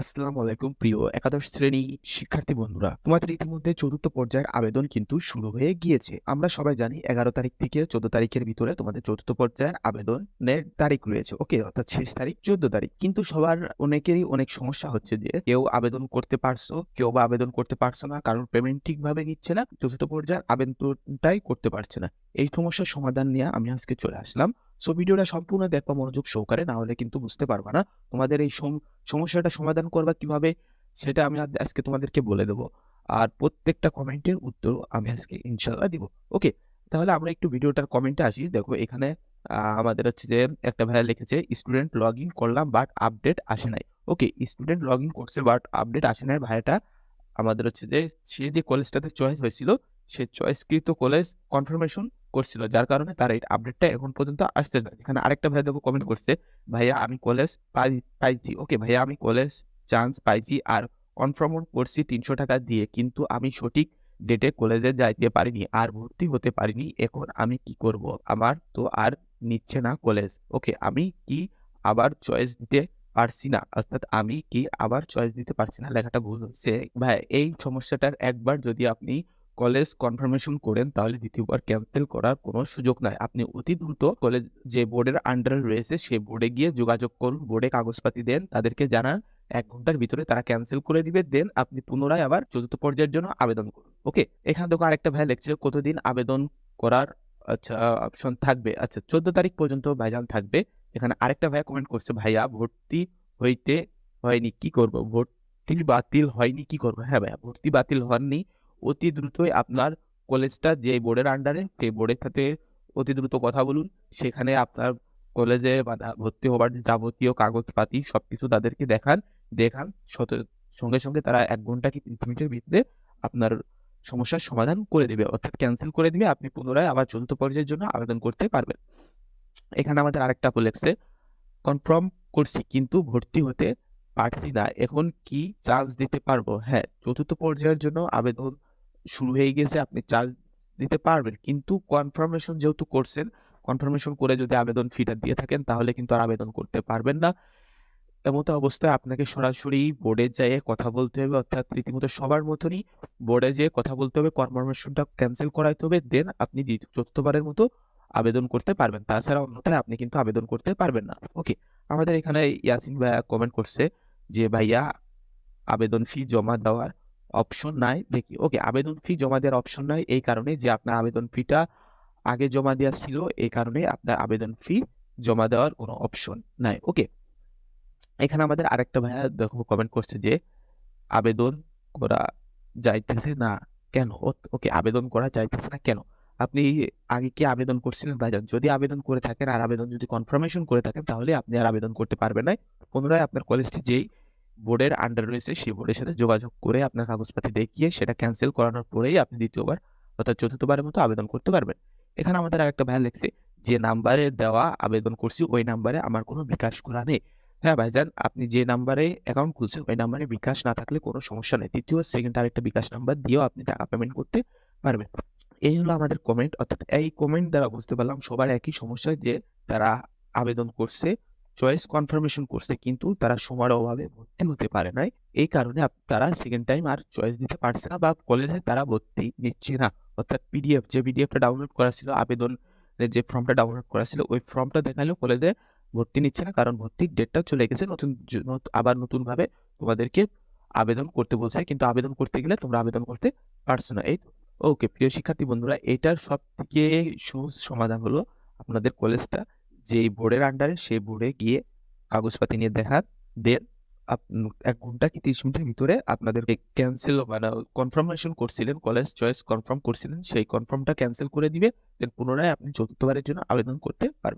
আসসালামু আলাইকুম প্রিয় একাদশ শ্রেণি শিক্ষার্থী বন্ধুরা, তোমাদের ইতিমধ্যে চতুর্থ পর্যায়ের আবেদন কিন্তু শুরু হয়ে গিয়েছে। আমরা সবাই জানি এগারো তারিখ থেকে চোদ্দ তারিখের ভিতরে তোমাদের চতুর্থ পর্যায়ের আবেদনের তারিখ রয়েছে। ওকে, অর্থাৎ শেষ তারিখ, চোদ্দ তারিখ। কিন্তু সবার অনেকেরই অনেক সমস্যা হচ্ছে যে, কেউ আবেদন করতে পারছ, কেউ বা আবেদন করতে পারছ না কারণ পেমেন্ট ঠিকভাবে নিচ্ছে না, চতুর্থ পর্যায়ের আবেদনটাই করতে পারছে না। এই সমস্যার সমাধান নিয়ে আমি আজকে চলে আসলাম। সো ভিডিওটা সম্পূর্ণ দেখবা, মনোযোগ সহকারে, না হলে কিন্তু বুঝতে পারবা না তোমাদের এই সমস্যাটা সমাধান করবা কীভাবে, সেটা আমি আজকে তোমাদেরকে বলে দেবো। আর প্রত্যেকটা কমেন্টের উত্তর আমি আজকে ইনশাল্লাহ দিব। ওকে তাহলে আমরা একটু ভিডিওটার কমেন্টে আসি। দেখো, এখানে আমাদের হচ্ছে যে একটা ভাইয়া লিখেছে স্টুডেন্ট লগ ইন করলাম বাট আপডেট আসে নাই। ওকে স্টুডেন্ট লগ ইন করছে বাট আপডেট আসে নাই। ভাইয়াটা, আমাদের হচ্ছে যে, সে যে কলেজটাতে চয়েস হয়েছিল, সে চয়েসকৃত কলেজ কনফার্মেশন করছিল, যার কারণে তার এই আপডেটটা এখন পর্যন্ত আসতে না। এখানে আরেকটা ভাইয়া দেখো কমেন্ট করছে, ভাইয়া, আমি কলেজ পাই, পাইছি। ওকে ভাইয়া, আমি কলেজ চান্স পাইছি আর কনফার্ম করছি তিনশো টাকা দিয়ে, কিন্তু আমি সঠিক ডেটে কলেজে যাইতে পারিনি আর ভর্তি হতে পারিনি। এখন আমি কি করব? আমার তো আর নিচ্ছে না কলেজ ওকে আমি কি আবার চয়েস দিতে পারছি না? অর্থাৎ আমি কি আবার চয়েস দিতে পারছি না? লেখাটা ভুল হচ্ছে। ভাই এই সমস্যাটার একবার যদি আপনি কলেজ কনফার্মেশন করেন, তাহলে দ্বিতীয়বার ক্যান্সেল করার কোনো সুযোগ নাই। আপনি অতি দ্রুত কলেজ যে বোর্ডের আন্ডারে রয়েছে সেই বোর্ডে গিয়ে যোগাযোগ করুন বোর্ডে কাগজপাতি দেন, তাদেরকে জানান, এক ঘণ্টার ভিতরে তারা ক্যান্সেল করে দিবে, দেন আপনি পুনরায় আবার চতুর্থ পর্যায়ের জন্য আবেদন করুন। ওকে এখানে দেখো আরেকটা ভাই লেখছে কতদিন আবেদন করার আচ্ছা অপশন থাকবে? আচ্ছা চোদ্দ তারিখ পর্যন্ত ভাইজান থাকবে। এখানে আরেকটা ভাইয়া কমেন্ট করছে, ভাইয়া, ভর্তি হইতে হয়নি, কি করব? ভর্তি বাতিল হয়নি, কি করব? হ্যাঁ ভাইয়া, ভর্তি বাতিল হননি। অতি দ্রুতই আপনার কলেজটা যে বোর্ডের আন্ডারে সেই বোর্ডের সাথে অতি দ্রুত কথা বলুন। সেখানে আপনার কলেজে ভর্তি হবার যাবতীয় কাগজপাতি সবকিছু তাদেরকে দেখান। দেখান সঙ্গে সঙ্গে তারা এক ঘণ্টা কি তিরিশ মিনিটের ভিতরে আপনার সমস্যার সমাধান করে দেবে, অর্থাৎ ক্যান্সেল করে দিবে। আপনি পুনরায় আবার চতুর্থ পর্যায়ের জন্য আবেদন করতে পারবেন। এখানে আমাদের আরেকটা আপু কনফার্ম করছি, কিন্তু ভর্তি হতে পারছি না। এখন কি চান্স দিতে পারব? হ্যাঁ চতুর্থ পর্যায়ের জন্য আবেদন শুরু হয়ে গেছে, আপনি চান্স দিতে পারবেন। কিন্তু কনফার্মেশন যেহেতু করছেন কনফার্মেশন করে যদি আবেদন ফিটা দিয়ে থাকেন, তাহলে কিন্তু আর আবেদন করতে পারবেন না। এমতো অবস্থায় আপনাকে সরাসরি বোর্ডে যেয়ে কথা বলতে হবে, অর্থাৎ রীতিমতো সবার মতনই বোর্ডে যেয়ে কথা বলতে হবে কনফার্মেশনটা ক্যান্সেল করাইতে হবে দেন আপনি চতুর্থবারের মতো আবেদন করতে পারবেন। তাছাড়া অন্যথায় আপনি কিন্তু আবেদন করতে পারবেন না। ওকে আমাদের এখানে ইয়াসিন ভাইয়া কমেন্ট করছে যে, ভাইয়া, আবেদন ফি জমা দেওয়ার অপশন নাই। দেখি ওকে আবেদন ফি জমা দেওয়ার অপশন নাই, এই কারণে যে আপনার আবেদন ফিটা আগে জমা দেওয়া ছিল, এই কারণে আপনার আবেদন ফি জমা দেওয়ার কোনো অপশন নাই ওকে এখানে আমাদের আরেকটা ভাইয়া দেখো কমেন্ট করছে যে, আবেদন করা যাইতেছে না কেন? ওকে আবেদন করা যাইতেছে না কেন? আপনি আগে কি আবেদন করছিলেন ভাইজান? যদি আবেদন করে থাকেন আর আবেদন যদি কনফার্মেশন করে থাকেন, তাহলে আপনি আর আবেদন করতে পারবেন না পুনরায় আপনার কলেজটি যেই বোর্ডের আন্ডার রয়েছে, সেই বোর্ডের সাথে যোগাযোগ করে আপনার কাগজপাতি দেখিয়ে সেটা ক্যান্সেল করানোর পরেই আপনি দ্বিতীয়বার অর্থাৎ চতুর্থবারের মতো আবেদন করতে পারবেন। এখানে আমাদের আরেকটা ভাইয়া লিখছে যে নাম্বারে দেওয়া আবেদন করছি, ওই নাম্বারে আমার কোনো বিকাশ করা নেই। হ্যাঁ ভাইজান, আপনি যে নাম্বারে অ্যাকাউন্ট খুলছেন, ওই নাম্বারে বিকাশ না থাকলে কোনো সমস্যা নেই। তৃতীয় সেকেন্ড আরেকটা বিকাশ নাম্বার দিয়েও আপনি টাকা পেমেন্ট করতে পারবেন। এই হলো আমাদের কমেন্ট অর্থাৎ এই কমেন্ট দ্বারা বুঝতে পারলাম সবার একই সমস্যা, যে তারা আবেদন করছে চয়েস কনফার্মেশন করছে কিন্তু তারা সময়ের অভাবে ভর্তি হতে পারে নাই। এই কারণে তারা সেকেন্ড টাইম আর চয়েস দিতে পারছে না বা কলেজে তারা ভর্তি নিচ্ছে না। অর্থাৎ পিডিএফ যে পিডিএফটা ডাউনলোড করা ছিল, আবেদন যে ফর্মটা ডাউনলোড করা ছিল, ওই ফর্মটা দেখালেও কলেজে ভর্তি নিচ্ছে না, কারণ ভর্তির ডেটটা চলে গেছে। নতুন আবার নতুন ভাবে তোমাদেরকে আবেদন করতে বলছে, কিন্তু আবেদন করতে গেলে তোমরা আবেদন করতে পারছ না। এই ওকে প্রিয় শিক্ষার্থী বন্ধুরা, এটার সব থেকে সহজ সমাধান হলো আপনাদের কলেজটা যে বোর্ডের আন্ডারে সেই বোর্ডে গিয়ে কাগজপাতি নিয়ে দেখান দেন এক ঘণ্টা কি তিরিশ মিনিটের ভিতরে আপনাদেরকে ক্যান্সেল মানে কনফার্মেশন করছিলেন কলেজ চয়েস কনফার্ম করছিলেন, সেই কনফার্মটা ক্যান্সেল করে দিবে দেন পুনরায় আপনি চতুর্থবারের জন্য আবেদন করতে পারবেন।